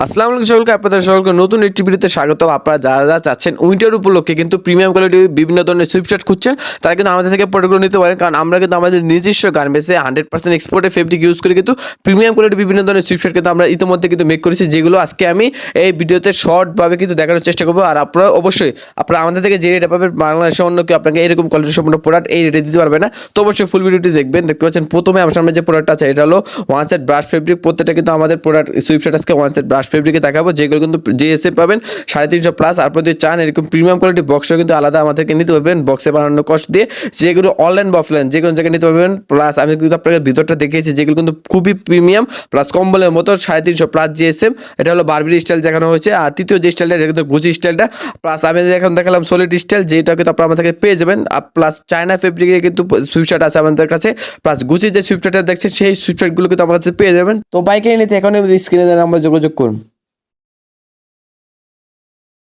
আসসালামু আলাইকুম সকলকে, আপনাদের সকলকে নতুন একটি ভিডিওতে স্বাগত আপনারা যারা যারা চাচ্ছেন উইন্টার উপলক্ষে কিন্তু প্রিমিয়াম কোয়ালিটি বিভিন্ন ধরনের সুইপশার্ট খুঁজছেন, তারা কিন্তু আমাদের থেকে প্রোডাক্টগুলো নিতে পারেন। কারণ আমরা কিন্তু আমাদের নিজস্ব গার্মেন্টসে হান্ড্রেড পার্সেন্ট এক্সপোর্টের ফেব্রিক ইউজ করে কিন্তু প্রিমিয়াম কোয়ালিটি বিভিন্ন ধরনের সুইপশার্ট কিন্তু আমরা ইতিমধ্যে কিন্তু মেক করেছি, যেগুলো আজকে আমি এই ভিডিওতে শর্টভাবে কিন্তু দেখানোর চেষ্টা করব। আর আপনারা অবশ্যই, আপনারা আমাদের থেকে যে রেটে পাবেন, বাংলাদেশের অন্য কেউ আপনাকে এরকম কোয়ালিটি সম্পূর্ণ প্রোডাক্ট এই রেটে দিতে পারবে না। তো অবশ্যই ফুল ভিডিওটি দেখবেন, দেখতে পাচ্ছেন প্রথমে আমার সামনে যে প্রোডাক্ট আছে, এটা হলো ওয়ান সেট ব্রাশ ফেব্রিক প্রত্যেকটা কিন্তু আমাদের প্রোডাক্ট সুইপশার্ট আজকে ওয়ান সেট ব্রাশ ফেব্রিকে দেখাবো যেগুলো কিন্তু জিএসএ পাবেন, সাড়ে তিনশো প্লাস আর যদি চান এরকম প্রিমিয়াম কোয়ালিটি বক্সও কিন্তু আলাদা আমাদেরকে নিতে পারবেন বক্সে বানানো কষ্ট দিয়ে। যেগুলো অনলাইন বা অফলাইন যে কোনো জায়গায় নিতে পারবেন। প্লাস আমি কিন্তু আপনাকে ভিতরটা দেখিয়েছি যেগুলো কিন্তু খুবই প্রিমিয়াম প্লাস কম্বলের মতো সাড়ে তিনশো প্লাস জিএসএম এটা হলো বারবির স্টাইল দেখানো হয়েছে। আর তৃতীয় যে স্টাইলটা এটা কিন্তু গুচি স্টাইলটা প্লাস আমি এখন দেখালাম সলিড স্টাইল যেটা কিন্তু আপনারা আমাদের থেকে পেয়ে যাবেন। আর প্লাস চায়না ফেব্রিকে কিন্তু সুইপশার্ট আছে আমাদের কাছে। প্লাস গুচি যে সুইপশার্টটা দেখছেন, সেই সুইপশার্টগুলো কিন্তু আমার কাছে পেয়ে যাবেন। তো বাইকে নিতে এখন স্ক্রিনে আমরা যোগাযোগ করুন।